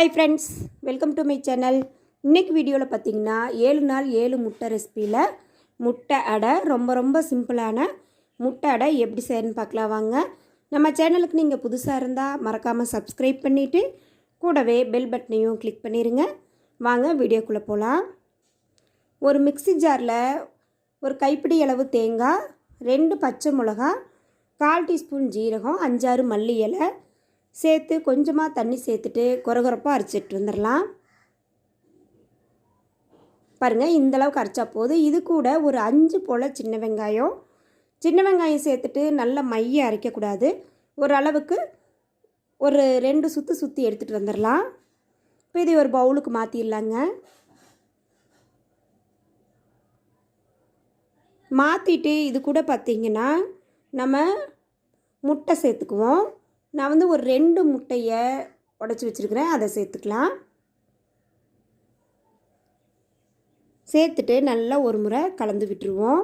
Hi friends welcome to my channel இன்றைக்கி வீடியோவில் பார்த்தீங்கன்னா ஏழு நாள் ஏழு முட்டை ரெசிப்பியில் முட்டை அடை ரொம்ப ரொம்ப சிம்பிளான முட்டை அடை எப்படி செய்யணும்னு பார்க்கலாம் வாங்க. நம்ம சேனலுக்கு நீங்கள் புதுசாக இருந்தால் மறக்காமல் சப்ஸ்கிரைப் பண்ணிவிட்டு கூடவே பெல் பட்டனையும் கிளிக் பண்ணிடுங்க வாங்க வீடியோக்குள்ளே போகலாம் ஒரு மிக்ஸி ஜாரில் ஒரு கைப்பிடி அளவு தேங்காய் ரெண்டு பச்சை மிளகா கால் டீஸ்பூன் ஜீரகம் அஞ்சாறு மல்லி இலை சேர்த்து கொஞ்சமாக தண்ணி சேர்த்துட்டு குறகுறப்பாக அரைச்சிட்டு வந்துடலாம். பாருங்கள் இந்தளவுக்கு அரைச்சா போதும். இது கூட ஒரு அஞ்சு போல் சின்ன வெங்காயம். சின்ன வெங்காயம் சேர்த்துட்டு நல்லா மைய அரைக்கக்கூடாது. ஒரு அளவுக்கு ஒரு ரெண்டு சுற்று சுற்றி எடுத்துகிட்டு வந்துடலாம். இப்போ இதை ஒரு பவுலுக்கு மாற்றிடலாங்க மாற்றிட்டு இது கூட பார்த்திங்கன்னா நம்ம முட்டை சேர்த்துக்குவோம். நான் வந்து ஒரு ரெண்டு முட்டையை உடச்சி வச்சுருக்கிறேன். அதை சேர்த்துக்கலாம். சேர்த்துட்டு நல்லா ஒரு முறை கலந்து விட்டுருவோம்.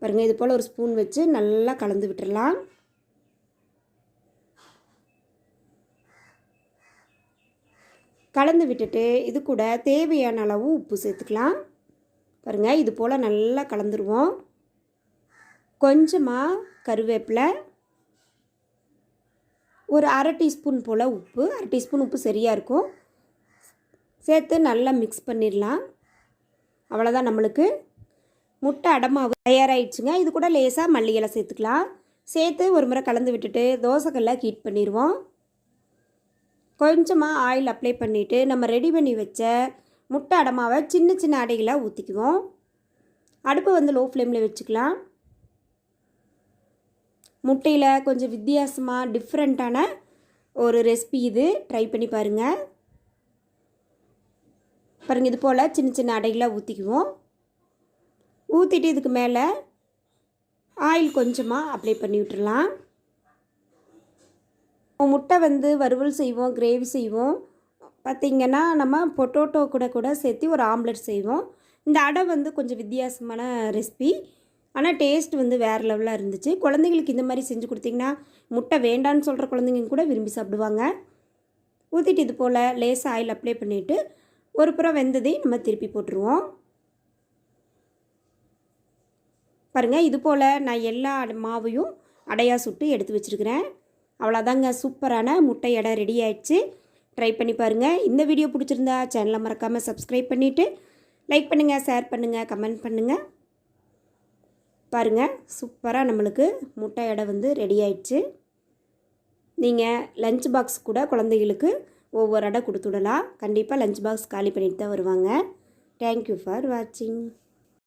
பாருங்கள் இது போல் ஒரு ஸ்பூன் வச்சு நல்லா கலந்து விட்டுடலாம் கலந்து விட்டுட்டு இது கூட தேவையான அளவு உப்பு சேர்த்துக்கலாம். பாருங்கள் இது போல் நல்லா கலந்துருவோம். கொஞ்சமாக கருவேப்பிலை ஒரு அரை டீஸ்பூன் போல் உப்பு அரை டீஸ்பூன் உப்பு சரியாக இருக்கும். சேர்த்து நல்லா மிக்ஸ் பண்ணிடலாம். அவ்வளோதான் நம்மளுக்கு. முட்டை அடமாவு தயாராகிடுச்சுங்க இது கூட லேசாக மல்லி இலை சேர்த்துக்கலாம். சேர்த்து ஒரு முறை கலந்து விட்டுட்டு தோசைக்கல்ல ஹீட் பண்ணிடுவோம். கொஞ்சமாக ஆயில் அப்ளை பண்ணிவிட்டு நம்ம ரெடி பண்ணி வச்ச முட்டை அடமாவை சின்ன சின்ன அடைகளாக ஊற்றிக்குவோம் அடுப்பை வந்து லோ ஃப்ளேமில் வச்சுக்கலாம். முட்டையில் கொஞ்சம் வித்தியாசமாக டிஃப்ரெண்ட்டான ஒரு ரெசிபி இது. ட்ரை பண்ணி பாருங்கள் பாருங்கள் இது போல் சின்ன சின்ன அடைகளாக ஊற்றிக்குவோம் ஊற்றிட்டு இதுக்கு மேலே ஆயில் கொஞ்சமாக அப்ளை பண்ணி விட்டுடலாம் முட்டை வந்து வறுவல் செய்வோம் கிரேவி செய்வோம். பார்த்திங்கன்னா நம்ம பொட்டோட்டோ கூட கூட சேர்த்து ஒரு ஆம்லெட் செய்வோம். இந்த அடை வந்து கொஞ்சம் வித்தியாசமான ரெசிபி ஆனால் டேஸ்ட் வந்து வேறு லெவலாக இருந்துச்சு. குழந்தைங்களுக்கு இந்த மாதிரி செஞ்சு கொடுத்திங்கன்னா முட்டை வேண்டான்னு சொல்கிற குழந்தைங்க கூட விரும்பி சாப்பிடுவாங்க. ஊற்றிட்டு இது போல் லேசாக ஆயில் அப்ளை பண்ணிவிட்டு ஒரு புறம் வெந்ததையும் நம்ம திருப்பி போட்டுருவோம். பாருங்கள் இது போல் நான் எல்லா மாவையும் அடையாக சுட்டு எடுத்து வச்சுருக்கிறேன். அவ்வளோதாங்க சூப்பரான முட்டை எடை ரெடி ஆயிடுச்சு. ட்ரை பண்ணி பாருங்கள் இந்த வீடியோ பிடிச்சிருந்தா சேனலை மறக்காமல் சப்ஸ்கிரைப் பண்ணிவிட்டு லைக் பண்ணுங்கள் ஷேர் பண்ணுங்கள் கமெண்ட் பண்ணுங்கள் பாருங்கள் சூப்பராக நம்மளுக்கு முட்டை எடை வந்து ரெடி ஆயிடுச்சு. நீங்கள் லஞ்ச் பாக்ஸ் கூட குழந்தைகளுக்கு ஒவ்வொரு அடை கொடுத்துடலாம். கண்டிப்பாக லஞ்ச் பாக்ஸ் காலி பண்ணிட்டு தான் வருவாங்க. தேங்க்யூ ஃபார் வாட்சிங்